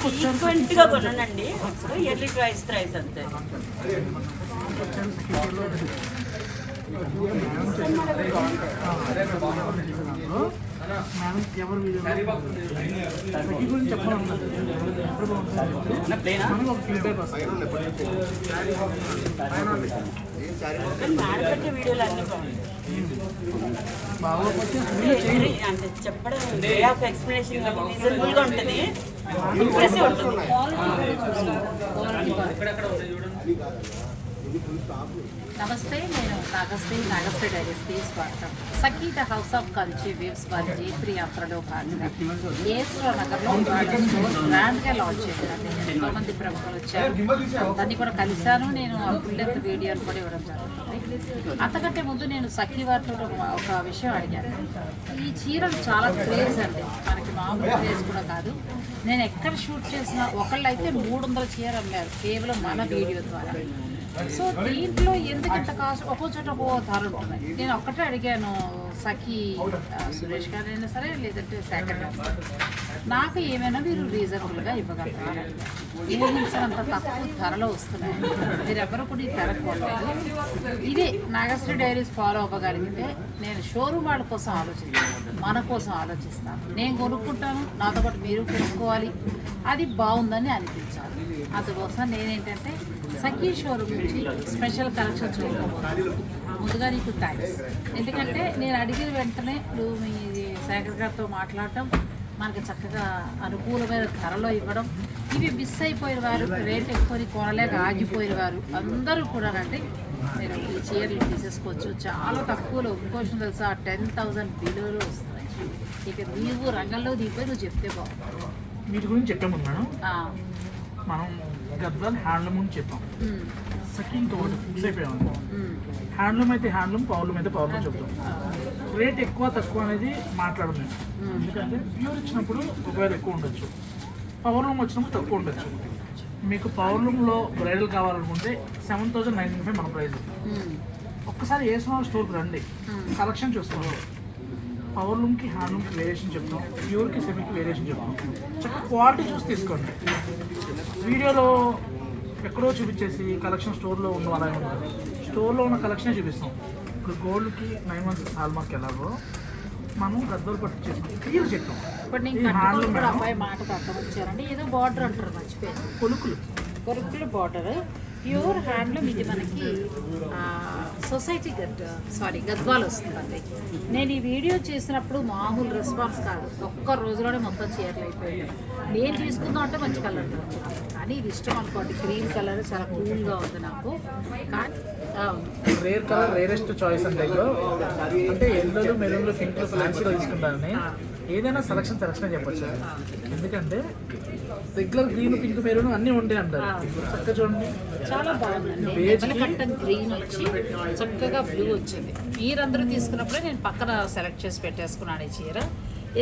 ఫ్రీక్వెంట్గా కొనండి yearly twice price అంతే. పెట్టే వీడియోలు అంటే చెప్పడం. ఎక్స్ప్లెనేషన్ రీజనబుల్ ఉంటుంది ఇంప్రెసివ్ ఉంటుంది నమస్తే నేను నాగశ్రీ నాగశ్రీ డైరీస్కి స్వాగతం. Sangeetha House of Culture Waves వారి జైత్రి యాత్రలో భాగంగా ఏస్లో నగర్లో గ్రాండ్గా లాంచ్ చేశాను ఎంతో మంది ప్రముఖులు వచ్చారు. దాన్ని కూడా కలిశాను. నేను ఫుల్ లెంత్ వీడియోలు కూడా ఇవ్వడం జరుగుతుంది. అంతకంటే ముందు నేను సఖీ వారితో ఒక విషయం అడిగాను. ఈ చీరలు చాలా క్రేజ్ అండి. మనకి మామూలు క్రేజ్ కూడా కాదు. నేను ఎక్కడ షూట్ చేసినా ఒకళ్ళు అయితే మూడు వందల చీర అమ్మారు. కేవలం మన వీడియో ద్వారా. సో దీంట్లో ఎందుకు ఇంత కాస్ట్? ఒక్కో చోట ఒక్కో ధరలు ఉన్నాయి నేను ఒక్కటే అడిగాను సఖి సురేష్ గారు అయినా సరే లేదంటే శేఖర్ గారు. నాకు ఏమైనా మీరు రీజనబుల్గా ఇవ్వగలరా? ఊహించినంత తక్కువ ధరలో వస్తున్నాయి. మీరు ఎవరు కూడా ఈ ధర కొనలేదు. ఇదే నాగశ్రీ డైరీస్ ఫాలో అవ్వగలిగితే నేను షోరూమ్ వాళ్ళ కోసం ఆలోచిస్తాను మన కోసం ఆలోచిస్తాను. నేను కొనుక్కుంటాను నాతో పాటు మీరు కొనుక్కోవాలి. అది బాగుందని అనిపించాలి. అందుకోసం నేనేంటంటే సఖీ షోరూమ్ నుంచి స్పెషల్ కలెక్షన్ చూడకపోతున్నాను ముందుగా నీకు థ్యాంక్స్ ఎందుకంటే నేను అడిగిన వెంటనే నువ్వు మీ శేఖర్ గారితో మాట్లాడటం మనకి చక్కగా అనుకూలమైన ధరలో ఇవ్వడం. ఇవి మిస్ అయిపోయిన వారు రేట్ ఎక్కువ కొనలేక ఆగిపోయిన వారు అందరూ కూడా రండి. మీరు ఈ చీరలు తీసేసుకోవచ్చు. చాలా తక్కువలో ఇంకో విషయం తెలుసా? టెన్ థౌజండ్ బిలోలో వస్తున్నాయి. ఇక నీవు రంగంలో దిగిపోయి నువ్వు చెప్తే బాగుంటుంది. వీటి గురించి చెప్పాము మేడం ఆ, మనం గద్వాల్ హ్యాండ్లూమ్ గురించి చెప్పాం. సఖీ ఇంకొకటి ఫిక్స్ అయిపోయాము ఉమ్, హ్యాండ్లూమ్ అయితే హ్యాండ్లూమ్ పవర్లూమ్ అయితే పవర్లూమ్ చెప్తాం. రేట్ ఎక్కువ తక్కువ అనేది మాట్లాడము ఎందుకంటే ప్యూర్ ఇచ్చినప్పుడు ఒకవేళ ఎక్కువ ఉండొచ్చు. పవర్ లూమ్ వచ్చినప్పుడు తక్కువ ఉండొచ్చు. మీకు పవర్ లూమ్లో బ్రైడల్ కావాలనుకుంటే సెవెన్ థౌసండ్ నైన్టీ ఫైవ్ మన ప్రైస్ ఒక్కసారి ఏ స్టోర్కి రండి. కలెక్షన్ చూసుకోండి. పవర్ లూమ్కి హ్యాండ్ లూమ్కి వేరియేషన్ చెప్తాం. ప్యూర్కి సెమీకి వేరియేషన్ చెప్తాం. చక్కగా క్వాలిటీ చూసి తీసుకోండి. వీడియోలో ఎక్కడో చూపించేసి కలెక్షన్ స్టోర్లో ఉన్న అలాగే స్టోర్లో ఉన్న కలెక్షనే చూపిస్తాం. ఇప్పుడు గోల్డ్కి నైన్ మంత్స్ హాల్ మార్క్ ఎలాగో మనం గద్దలు పట్టు చేస్తాం క్లియర్ చెప్తాం ఇప్పుడు నేను అబ్బాయి వచ్చారండి. ఏదో బార్డర్ అంటారు మర్చిపోయాను. కొలుకులు కొరుకుల బార్డర్ ప్యూర్ హ్యాండ్లూమ్ ఇది మనకి సొసైటీ గడ్ సారీ గద్వాల్ వస్తుందండి. నేను ఈ వీడియో చేసినప్పుడు మామూలు రెస్పాన్స్ కాదు. ఒక్క రోజులోనే మొత్తం చీరలు అయిపోయాయి. నేను తీసుకుందాం అంటే మంచి కలర్. కానీ ఇది ఇష్టం అనుకోండి. క్రీమ్ కలర్ చాలా కూల్గా ఉంది నాకు. కానీ రేర్ కలర్ రేరెస్ట్ చాయిస్ అంటే. అంటే ఎల్లోలు మెరూన్లు పింక్లు ఫ్లాన్సీలో తీసుకుంటారని. ఏదైనా సెలక్షన్ సెలక్షన్ చెప్పొచ్చు. ఎందుకంటే రెగ్యులర్ గ్రీన్ పింక్ మెరూన్ అన్నీ ఉంటాయి అంటారు. చక్కగా చూడండి. చాలా కట్టన్ గ్రీన్ వచ్చి చక్కగా బ్లూ వచ్చింది. మీరందరూ తీసుకున్నప్పుడే నేను పక్కన సెలెక్ట్ చేసి పెట్టేసుకున్నాను ఈ చీర.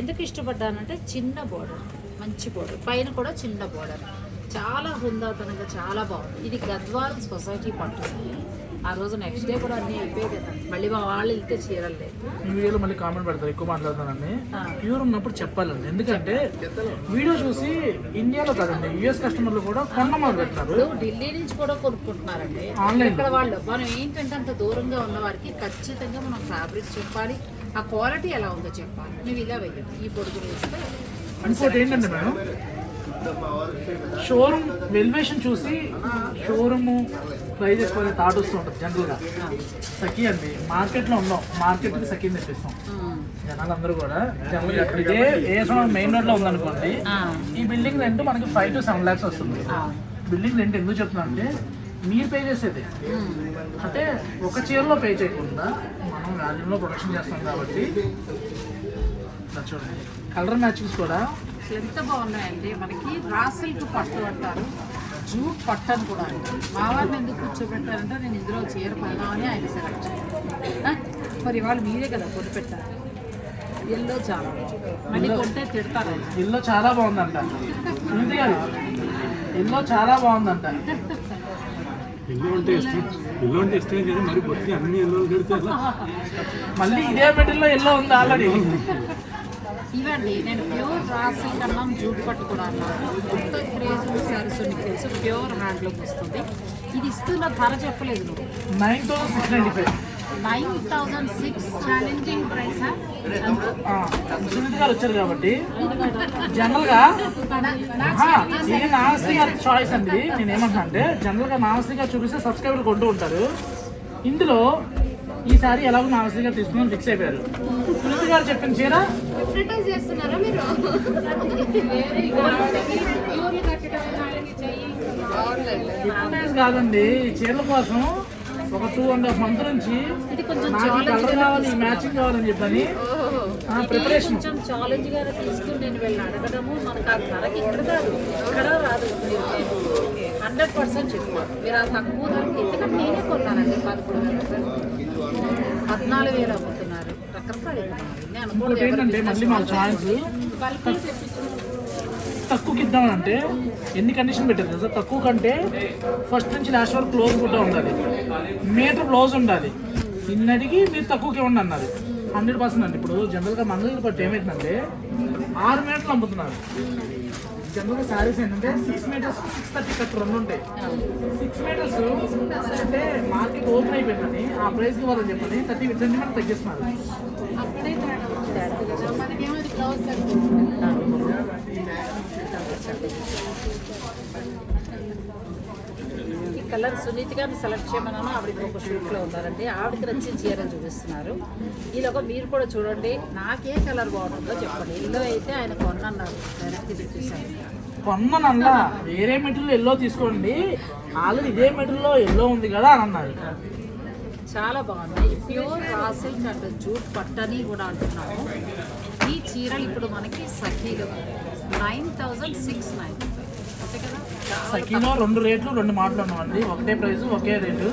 ఎందుకు ఇష్టపడ్డానంటే చిన్న బోర్డర్ మంచి బోర్డర్ పైన కూడా చిన్న బోర్డర్ చాలా హుందాతనంగా చాలా బాగుంది. ఇది గద్వాల్ సొసైటీ పట్టు ఆ రోజు నెక్స్ట్ డే కూడా అన్నీ అయిపోయాయి కదా మళ్ళీ మా వాళ్ళు వెళ్తే చీరలు. లేదు ఈ వీడియోలో మళ్ళీ కామెంట్ పెడతారు ఎక్కువ మాట్లాడుతానని ఆ. ప్యూర్ ఉన్నప్పుడు చెప్పాలండి. ఎందుకంటే వీడియో చూసి ఇండియాలో కాదండి యుఎస్ కస్టమర్లు కూడా పెట్టినారు ఇప్పుడు ఢిల్లీ నుంచి కూడా కొనుక్కుంటున్నారండి. Online. ఇక్కడ వాళ్ళు మనం ఏంటంటే అంత దూరంగా ఉన్న వారికి ఖచ్చితంగా మనం ఫ్యాబ్రిక్ చెప్పాలి. ఆ క్వాలిటీ ఎలా ఉందో చెప్పాలి. నువ్వు ఇలా వెయ్యి ఈ పొడుగు వేస్తే ఇంకోటి ఏంటంటే మేడం? షోరూమ్ వెల్వేషన్ చూసి షోరూమ్ ప్రైజ్ ఎక్కువ థాట్ వస్తూ ఉంటుంది జనరల్గా. సఖీ అండి మార్కెట్లో ఉందాం మార్కెట్కి సఖీ తెప్పిస్తాం ఉమ్. జనాలు అందరూ కూడా. జనరల్గా ఇదే ఏ మెయిన్ రోడ్లో ఉందనుకోండి. ఈ బిల్డింగ్ రెంట్ మనకి ఫైవ్ టు సెవెన్ ల్యాక్స్ వస్తుంది. బిల్డింగ్ రెంట్ ఎందుకు చెప్తున్నా అంటే మీరు పే చేసేది. అంటే ఒక చీరలో పే చేయకుండా మనం వాల్యూమ్లో ప్రొడక్షన్ చేస్తాం కాబట్టి. చూడండి. కలర్ మ్యాచింగ్స్ కూడా అసలు ఎంత బాగున్నాయండి మనకి రా సిల్క్ పట్టు అంటారు. జూట్ పట్టు అని కూడా అంటారు. మా వారిని ఎందుకు కూర్చోబెట్టారంటే నేను ఇందులో చీర కొన్నామని ఆయన సెలెక్ట్ మరి వాళ్ళు మీరే కదా కొని పెట్టారు ఎల్లో చాలా మళ్ళీ కొంటే తిడతారు. ఎల్లో చాలా బాగుందంట. ఎల్లో చాలా బాగుందంట. ఎల్లో అంటే ఇష్టం. ఎల్లో అంటే ఇష్టం కానీ మరి బొత్తి అన్ని ఎల్లో కడితే ఎలా? మళ్ళీ ఇదే మెటీరియల్లో ఎల్లో ఉంది ఆల్రెడీ. ఇవండి నేను ప్యూర్ రాసి కన్నం జూట్ పట్టు కూడా అన్నాను. కొత్త క్రేజ్ శారీస్ మీకు తెలుసు. ప్యూర్ హ్యాండ్లూమ్ వస్తుంది. ఇది ఇస్తున్న ధర చెప్పలేదు నువ్వు. Nine thousand six ninety five nine thousand six challenging price Sunitha garu వచ్చారు కాబట్టి జనరల్గా ఇది నామశ్రీ గారి చాయిస్ అండి. నేను ఏమంటున్నా అంటే జనరల్గా నామశ్రీ గారు చూపిస్తే సబ్స్క్రైబర్ కొంటూ ఉంటారు. ఇందులో ఈసారి ఎలాగో నామశ్రీ గారు తీసుకుని ఫిక్స్ అయిపోయారు. సునీత గారు చెప్పిన చీర? అడ్వర్టైజ్ చేస్తున్నారా మీరు? అడ్వర్టైజ్ కాదండి ఈ చీరల కోసం ఒక టూ అండ్ హాఫ్ మంత్ నుంచి ఇది కొంచెం నాకు ఈ challenge కలర్ కావాలి మ్యాచింగ్ కావాలని చెప్పని ప్రిపరేషన్ కొంచెం ఛాలెంజ్గా తీసుకుని నేను వెళ్ళి అడగడము. మనకు ఆ ధరకి ఇక్కడ కాదు. ఇక్కడ రాదు. హండ్రెడ్ పర్సెంట్ చెప్తాను మీరు ఆ తక్కువ ధరకి ఎందుకంటే నేనే కొన్నానండి పదకొండు వేలు అమ్ముతున్నారు రకరకాలు ఇంకోటి ఏంటంటే మళ్ళీ తక్కువకి ఇద్దామంటే ఎన్ని కండిషన్ పెట్టారు కదా తక్కువ కంటే ఫస్ట్ నుంచి లాస్ట్ వరకు క్లోజ్ కూడా ఉండాలి. మీటర్ బ్లౌజ్ ఉండాలి. ఇన్నడికి మీరు తక్కువకి ఇవ్వండి అన్నారు. హండ్రెడ్ పర్సెంట్ అండి. ఇప్పుడు జనరల్గా మంగళగిరి పట్టు ఏమైందంటే ఆరు మీటర్లు అమ్ముతున్నారు. జనరల్గా శారీస్ ఏంటంటే six meters six thirty cut రెండు ఉంటాయి. సిక్స్ మీటర్స్ అంటే మార్కెట్ ఓపెన్ అయిపోయిందని ఆ ప్రైస్కి వాళ్ళని చెప్పని థర్టీ సెంటీమీటర్ తగ్గిస్తున్నారు. అక్కడే మనకేమో కలర్ సునీత గారిని సెలెక్ట్ చేయమన్నాను. ఆవిడకి ఒక షూట్లో ఉన్నారండి. ఆవిడకి నచ్చిన చీర చూపిస్తున్నారు. ఈలోగా మీరు కూడా చూడండి. నాకే కలర్ బాగుంటుందో చెప్పండి. ఎల్లో అయితే ఆయన కొన్నన్నారు వెనక్కి చూపిస్తాను వేరే మెటీరియల్ ఎల్లో తీసుకోండి. ఆల్రెడీ ఇదే మెటీరియల్లో ఎల్లో ఉంది కదా అని అన్నారు. చాలా బాగున్నాయి ప్యూర్ రాసిల్ అండ్ జూట్ పట్టని కూడా అంటున్నాము. ఈ చీరలు ఇప్పుడు మనకి సఖీలు నైన్ థౌజండ్ సిక్స్ నైన్. సఖీలో రెండు రేట్లు రెండు మాటలు ఉన్నామండి ఒకటే ప్రైస్ ఒకే రేటు.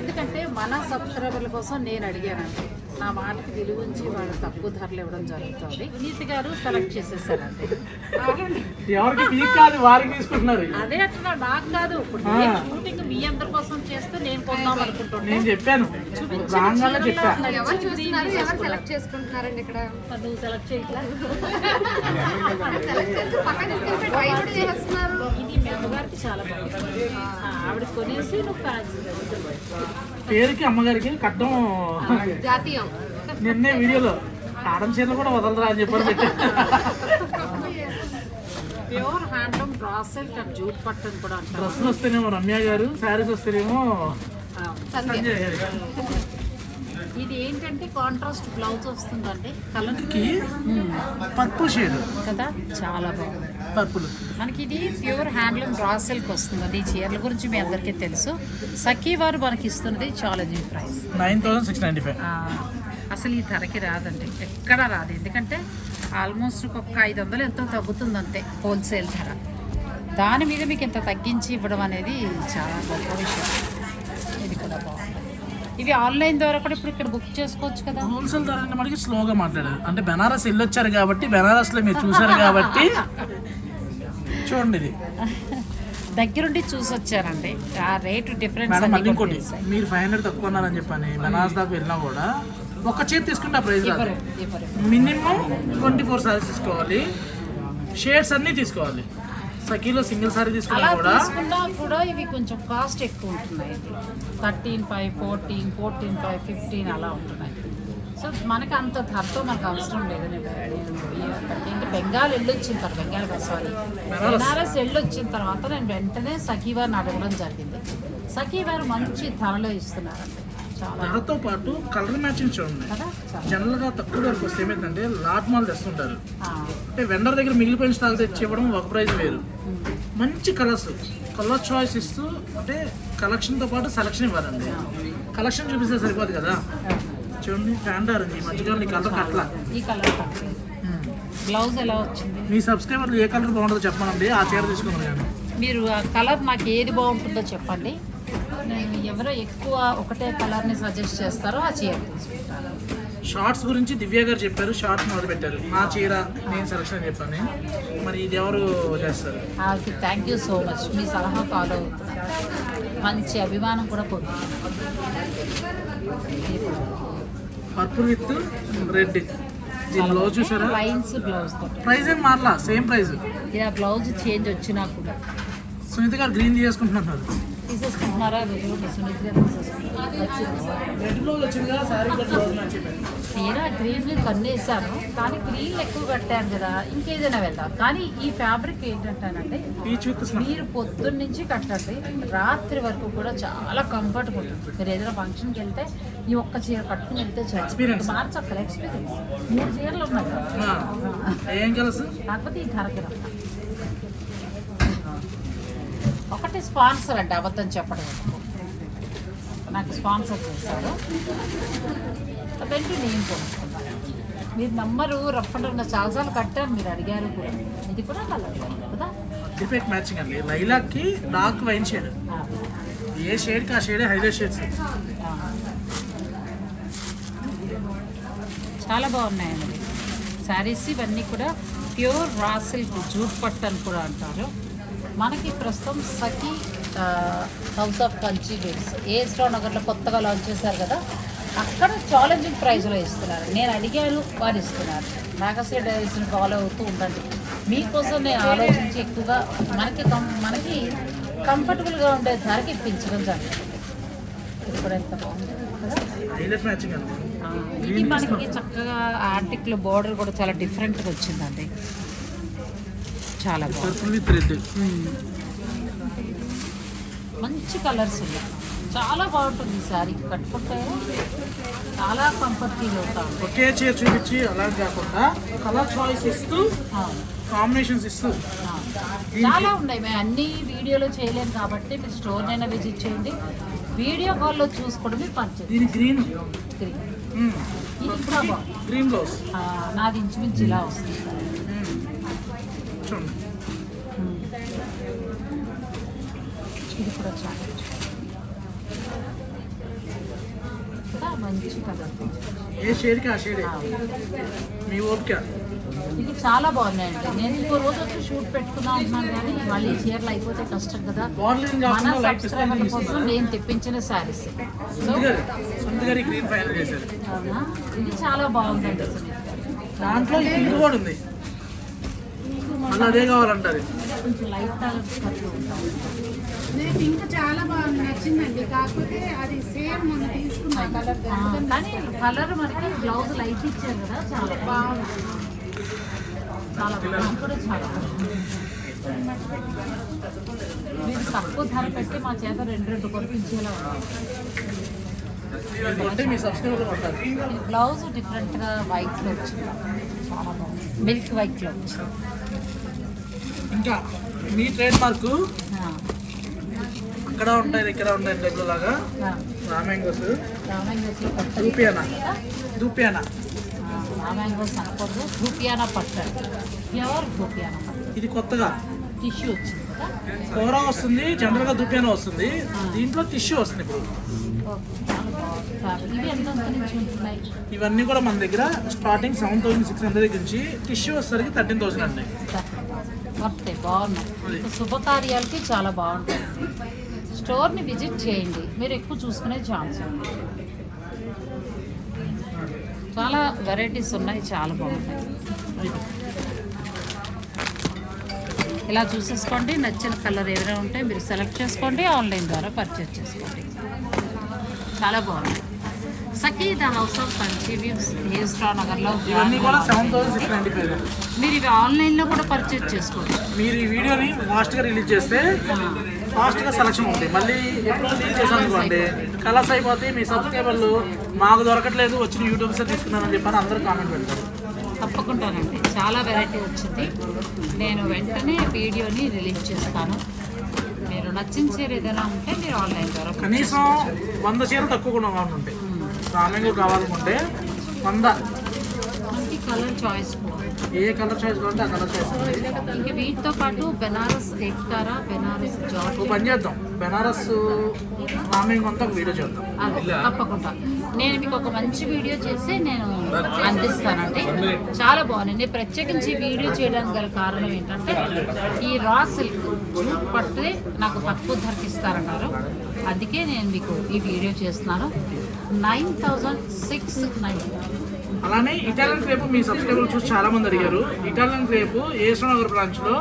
ఎందుకంటే మన సబ్స్క్రైబర్ల కోసం నేను అడిగానండి. నా మాటకి విలువ ఉంచి వాళ్ళు తక్కువ ధరలు ఇవ్వడం జరుగుతుంది. నీతి గారు సెలెక్ట్ చేసేసారండి. అవునండి. ఎవరికి మీకు కాదు వారికి తీసుకుంటున్నారు అదే అట్లా నాకు కాదు. ఇప్పుడు నేను షూటింగ్ మీ అందరి కోసం చేస్తే నేను కొందాం అనుకుంటున్నాను నేను చెప్పాను. రాగానే ఎవరు చూస్తున్నారు? ఎవరు సెలెక్ట్ చేసుకుంటున్నారండి ఇక్కడ? నువ్వు సెలెక్ట్ చేయట్లా? సెలెక్ట్ చేసి పక్కన చాలా బాగుంది ఆవిడ కొనేసి నువ్వు ఫ్యాన్సీ పేరుకి అమ్మగారికి కట్టం జాతీయం. నిన్నే వీడియోలో కాడం చీరలు కూడా వదలరా అని పెట్టా. ప్యూర్ హ్యాండ్లూమ్ బ్రాసెల్ అండ్ జూట్ పట్టని కూడా అంటారు. డ్రెస్సులు వస్తేనేమో రమ్య గారు శారీస్ వస్తేనేమో ఇది ఏంటంటే కాంట్రాస్ట్ బ్లౌజ్ వస్తుందండి. కలర్కి పర్పుల్ షేడ్ కదా చాలా బాగుంది. పర్పుల్ మనకి ఇది ప్యూర్ హ్యాండ్లూమ్ రా సిల్క్ వస్తుంది ఈ చీరల గురించి మీ అందరికీ తెలుసు. సఖీ వారు మనకి ఇస్తున్నది challenging price. Nine thousand six ninety five. అసలు ఈ ధరకి రాదండి. ఎక్కడ రాదు. ఎందుకంటే ఆల్మోస్ట్ ఒక ఐదు వందలు ఎంతో తగ్గుతుంది అంతే హోల్సేల్ ధర. దాని మీద మీకు ఇంత తగ్గించి ఇవ్వడం అనేది చాలా గొప్ప విషయం. ఇది కూడా బాగుంది. ఇవి ఆన్లైన్ ద్వారా కూడా ఇప్పుడు ఇక్కడ బుక్ చేసుకోవచ్చు కదా. హోల్సేల్ ధర అంటే మనకి స్లోగా మాట్లాడారు. అంటే బెనారస్ వెళ్ళొచ్చారు కాబట్టి బెనారస్లో మీరు చూసారు కాబట్టి. చూడండి ఇది. దగ్గరుండి చూసి వచ్చారండి ఆ రేటు డిఫరెన్స్ మేడం అన్ని మళ్ళీ ఇంకోటి. మీరు ఫైవ్ హండ్రెడ్ తక్కువ ఉన్నారని చెప్పని బెనారస్ దాకా వెళ్ళినా కూడా ఒక చేతి తీసుకుంటే ప్రైస్ రాదు. మినిమం ట్వంటీ ఫోర్ సారీస్ తీసుకోవాలి. షేడ్స్ అన్నీ తీసుకోవాలి. సఖీలో సింగిల్ సారీ తీసుకున్నా కూడా తీసుకున్నా కూడా ఇవి కొంచెం కాస్ట్ ఎక్కువ ఉంటున్నాయి. Thirteen five fourteen fourteen five fifteen అలా ఉంటున్నాయి. సో మనకి అంత ధరతో మనకు అవసరం లేదు ఏంటి? బెంగాల్ వెళ్ళొచ్చిన తర్వాత బెంగాల్ సారీ. బెనారస్ వెళ్ళొచ్చిన తర్వాత నేను వెంటనే సఖీవారిని అడగడం జరిగింది. సఖీవారు మంచి ధరలో ఇస్తున్నారండి. చాలా. ధరతో పాటు కలర్ మ్యాచింగ్ చూడండి కదా? చాలా. జనరల్గా తక్కువ ధరకు వస్తే ఏమైందంటే లాట్ మాల్ తెస్తుంటారు. అంటే వెండర్ దగ్గర మిగిలిపోయిన స్టాక్ తెచ్చి ఇవ్వడం ఒక ప్రైస్ వేరు. మంచి కలర్స్. కలర్ చాయిస్ ఇస్తూ అంటే కలెక్షన్తో పాటు సెలక్షన్ ఇవ్వాలండి. కలెక్షన్ చూపిస్తే సరిపోదు కదా? చూడండి ఆరెంజ్ ఈ మధ్యకాలం ఈ కలర్ కట్ల ఈ కలర్ బ్లౌజ్ ఎలా వచ్చింది? మీ సబ్స్క్రైబర్లు ఏ కలర్ బాగుంటుందో చెప్పమనండి. ఆ చీర తీసుకున్నాను నేను. మీరు ఆ కలర్ నాకు ఏది బాగుంటుందో చెప్పండి. నేను ఎవరో ఎక్కువ ఒకటే కలర్ని సజెస్ట్ చేస్తారో ఆ చీర తీసుకుంటాను. షార్ట్స్ గురించి దివ్య గారు చెప్పారు. షార్ట్స్ మొదలు పెట్టారు నా చీర నేను సెలక్షన్ చెప్పాను మరి ఇది ఎవరు చేస్తారు? థ్యాంక్ యూ సో మచ్ మీ సలహా ఫాలో అవుతున్నాను మంచి అభిమానం కూడా పొందుతున్నాను పర్పుల్ విత్ రెడ్. బ్లౌజ్ చూసారా? లైన్స్ బ్లౌజ్ ప్రైస్ ఏం మారలా? సేమ్ ప్రైస్ ఇలా బ్లౌజ్ చేంజ్ వచ్చినా కూడా. సునీత గారు గ్రీన్ చేసుకుంటున్నారు తీసేసుకుంటున్నారా తీరా గ్రీన్ కన్నేసాను కానీ గ్రీన్ ఎక్కువ కట్టాను కదా ఇంకేదైనా వెళ్దాం. కానీ ఈ ఫ్యాబ్రిక్ ఏంటంటానంటే మీరు పొద్దున్న నుంచి కట్టండి రాత్రి వరకు కూడా చాలా కంఫర్ట్గా ఉంటుంది. మీరు ఏదైనా ఫంక్షన్కి వెళ్తే ఈ ఒక్క చీర కట్టుకుని వెళ్తే Experience. మార్చక్కల ఎక్స్పీరియన్స్ మూడు చీరలు ఉన్నాయి. కాకపోతే ఈ ధరకి ఒకటి స్పాన్సర్ అంటే అబద్ధం చెప్పడం. నాకు స్పాన్సర్ చేశారు. అదంటే నేను కొనుక్కున్నాను మీరు నమ్మరు రఫ్ అండ్ ఉన్న చాలాసార్లు కట్టాను మీరు అడిగారు కూడా. ఇది కూడా కలర్ కదా? డిఫెక్ట్ మ్యాచింగ్ అండి. లైలాక్కి డార్క్ వైన్ షేడ్. ఏ షేడ్కి ఆ షేడ్ హైలైట్ షేడ్స్. చాలా బాగున్నాయండి. శారీస్ ఇవన్నీ కూడా ప్యూర్ రా సిల్క్ జూట్ పట్టు అని కూడా అంటారు. మనకి ప్రస్తుతం సఖీ హౌస్ ఆఫ్ కంచి డేట్స్ ఏస్లో నగర్లో కొత్తగా లాంచ్ చేశారు కదా అక్కడ ఛాలెంజింగ్ ప్రైస్లో ఇస్తున్నారు. నేను అడిగాను వారు ఇస్తున్నారు. నాగశ్రీ డైరీస్ని ఫాలో అవుతూ ఉండండి. మీకోసం నేను ఆలోచించి ఎక్కువగా మనకి కం మనకి కంఫర్టబుల్గా ఉండే ధరకి ఇప్పించడం జరుగుతుంది ఇది కూడా ఎంత బాగుంది ఇది మనకి చక్కగా ఆర్టిక్లో బోర్డర్ కూడా చాలా డిఫరెంట్గా వచ్చిందండి. చాలా మ్మ్. మంచి కలర్స్ ఉన్నాయి. చాలా బాగుంటుంది శారీ కట్టుకుంటే చాలా కంఫర్ట్ ఫీల్ అవుతాం ఒకే చీర చూపించి అలా కాకుండా కలర్ చాయిస్ ఇస్తూ కాంబినేషన్స్ ఇస్తూ చాలా ఉన్నాయి. మేము అన్ని వీడియోలో చేయలేము కాబట్టి మీరు స్టోర్ అయినా విజిట్ చేయండి. వీడియో కాల్లో చూసుకోవడం మీరు గ్రీన్ ఇది కూడా బాగుంది. గ్రీన్ బ్లౌజ్ నాది ఇంచుమించు ఇలా వస్తుంది. చూడండి ఇది కూడా చాలా. కూడా మంచి కలర్ ఏ షేడ్కి ఆ. షేడ్ మీ ఓపిక. ఇది చాలా బాగున్నాయండి. నేను ఇంకో రోజు వచ్చి షూట్ పెట్టుకుందాం అంటున్నాను కానీ మళ్ళీ చీరలు అయిపోతే కష్టం కదా. మన సబ్స్క్రైబర్ల కోసం నేను తెప్పించిన శారీస్. ఇది చాలా బాగుందండి అసలు. దాంట్లో కూడా ఉంది. మళ్ళీ అదే కావాలంటారు. ఇంకా చాలా నచ్చిందండి. కాకపోతే అది సేమ్ తీసుకున్న కలర్ కానీ కలర్ మనకి బ్లౌజ్ లైట్ ఇచ్చారు కదా చాలా బాగుంది. చాలా బాగుంది. కూడా చాలా మీరు తక్కువ ధర పెట్టి మా చేత రెండు రెండు కొనిపించేలా బ్లౌజ్ డిఫరెంట్గా వైట్లో వచ్చింది. చాలా బాగుంది. మిల్క్ వైట్లో వచ్చింది. ఇంకా మీ ట్రేడ్ మార్క్ అక్కడ ఉంటాయి ఇక్కడ ఉంటాయి డబ్బులు లాగా. రామ్యాంగోస్ దూపియానా దూపియానా అనకూడదు. ఇది కొత్తగా. టిష్యూ వచ్చింది కూర వస్తుంది జనరల్గా దుప్యాన వస్తుంది దీంట్లో టిష్యూ వస్తుంది ఇప్పుడు. ఇవన్నీ కూడా మన దగ్గర starting seven thousand six hundred దగ్గర నుంచి టిష్యూ వచ్చేసరికి థర్టీన్ థౌసండ్ అండి. అంతే బాగున్నాయి. శుభకార్యాలకి చాలా బాగుంటాయి. స్టోర్ని విజిట్ చేయండి. మీరు ఎక్కువ చూసుకునే ఛాన్స్ ఉంది. చాలా వెరైటీస్ ఉన్నాయి చాలా బాగుంటాయి. ఇలా చూసేసుకోండి. నచ్చిన కలర్ ఏదైనా ఉంటే మీరు సెలెక్ట్ చేసుకోండి. ఆన్లైన్ ద్వారా పర్చేస్ చేసుకోండి. చాలా బాగుంది Sakhi the House of Kanchi hair స్టా నగర్లో ఇవన్నీ కూడా seven thousand six ninety five మీరు ఇవి ఆన్లైన్లో కూడా పర్చేస్ చేసుకోండి మీరు ఈ వీడియోని ఫాస్ట్గా రిలీజ్ చేస్తే ఫాస్ట్గా సెలక్షన్ ఉంది మళ్ళీ ఎప్పుడు రిలీజ్ చేశాను అనుకోండి కలర్స్ అయిపోతే మీ సబ్స్క్రైబర్లు మాకు దొరకట్లేదు వచ్చిన యూట్యూబ్స్ తీసుకున్నానని చెప్పని అందరూ కామెంట్ పెడతారు. తప్పకుండానండి. చాలా వెరైటీ వచ్చింది. నేను వెంటనే వీడియోని రిలీజ్ చేస్తాను. మీరు నచ్చిన చీర ఏదైనా ఉంటే మీరు ఆన్లైన్ ద్వారా కనీసం వంద చీరలు తక్కువ కూడా ఉంటాయి. రామెంగు కావాలనుకుంటే వంద. కలర్ చాయిస్ ఏ కలర్ చాయిస్ కావాలంటే ఆ కలర్ చాయిస్. ఇంక వీటితో పాటు బెనారస్ ఎక్తారా బెనారస్ జార్జ్ పని చేద్దాం. బెనారస్ రామెంగ్ అంతా వీడియో చేద్దాం. తప్పకుండా. నేను మీకు ఒక మంచి వీడియో చేసి నేను అందిస్తానండి. చాలా బాగుంది. నేను ప్రత్యేకించి వీడియో చేయడానికి గల కారణం ఏంటంటే ఈ రా సిల్క్ జూట్ పట్టే నాకు తక్కువ ధరకి ఇస్తారన్నారు అందుకే నేను మీకు ఈ వీడియో చేస్తున్నాను. Nine thousand six nine. అలానే ఇటాలియన్ క్రేప్ మీ సబ్స్క్రైబర్లు చూసి చాలా మంది అడిగారు. ఇటాలియన్ రేపు ఏసో నగర్ బ్రాంచ్లో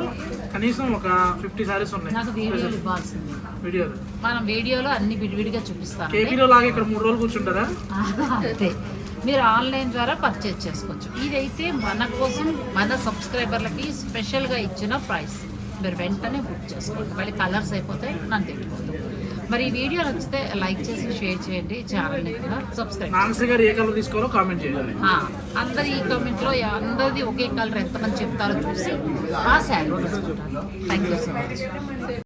కనీసం ఒక ఫిఫ్టీ సారీస్ ఉన్నాయి. నాకు వీడియోలు ఇవ్వాల్సింది. వీడియోలు మనం వీడియోలో అన్ని విడివిడిగా చూపిస్తాను. కేపీలో లాగా ఇక్కడ మూడు రోజులు కూర్చుంటారా? అంతే. మీరు ఆన్లైన్ ద్వారా పర్చేజ్ చేసుకోవచ్చు. ఇదైతే మన కోసం మన సబ్స్క్రైబర్లకి స్పెషల్గా ఇచ్చిన ప్రైస్ మీరు వెంటనే బుక్ చేసుకోండి. మళ్ళీ కలర్స్ అయిపోతే నన్ను తిట్టుకోండి మరి ఈ వీడియో నచ్చితే లైక్ చేసి షేర్ చేయండి. ఛానల్ని కూడా సబ్స్క్రైబ్ నాన్సీ గారు ఏ కలర్ తీసుకోవాలో కామెంట్ చేయాలి ఆ, అందరి ఈ కామెంట్లో అందరిది ఒకే కలర్ ఎంతమంది చెప్తారో చూసి ఆ sari thank you so much